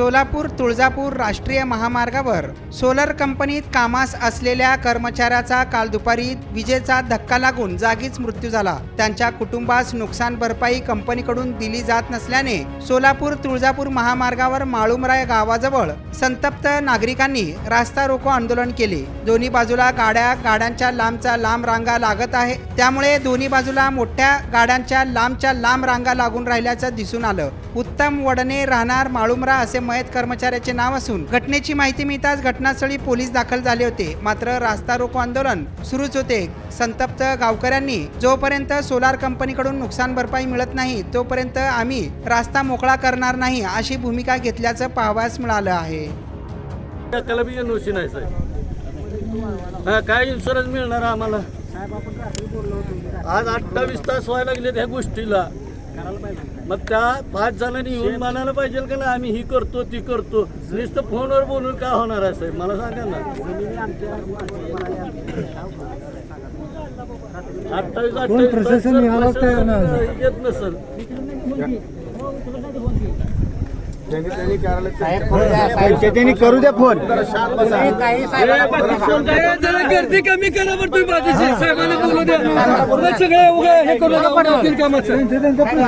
सोलापूर तुळजापूर राष्ट्रीय महामार्गावर. सोलर कंपनीत कामास असलेल्या कर्मचाऱ्याचा काल दुपारी विजेचा धक्का लागून जागीच मृत्यू झाला. त्यांच्या कुटुंबास नुकसान भरपाई कंपनीकडून दिली जात नसल्याने सोलापूर तुळजापूर महामार्गावर माळुमराय गावाजवळ संतप्त नागरिकांनी रास्ता रोको आंदोलन केले. दोन्ही बाजूला गाड्या गाड्यांच्या लांबच्या लांब रांगा लागत आहे. त्यामुळे दोन्ही बाजूला मोठ्या गाड्यांच्या लांबच्या लांब रांगा लागून राहिल्याचं दिसून आलं. उत्तम वडने राहणार माळुमरा असे मयत कर्मचाऱ्याचे नाव असून घटनेची माहिती मिळताच घटनास्थळी पोलीस दाखल झाले होते. मात्र रास्ता रोको आंदोलन सुरूच होते. संतप्त गावकऱ्यांनी जोपर्यंत सोलार कंपनीकडून नुकसान भरपाई मिळत नाही तोपर्यंत आम्ही रास्ता मोकळा करणार नाही अशी भूमिका घेतल्याचं पाहावयास मिळालं आहे. काय इन्शुरन्स मिळणार आम्हाला? आज अठ्ठावीस तास व्हायला लागले त्या गोष्टीला. मग त्या पाच जणांनी येऊन मानायला पाहिजे का ना आम्ही ही करतो ती करतो. नुसतं फोनवर बोलून काय होणार आहे साहेब? मला सांगा ना. अठ्ठावीस अठ्ठावीस येत नसेल. त्यांनी करू द्या फोन. जरा गर्दी कमी करा बरं तुम्ही बाजूची साहेबांना बोलू द्या. सगळे उगा हे करू नका. पाठवतील कामाचं.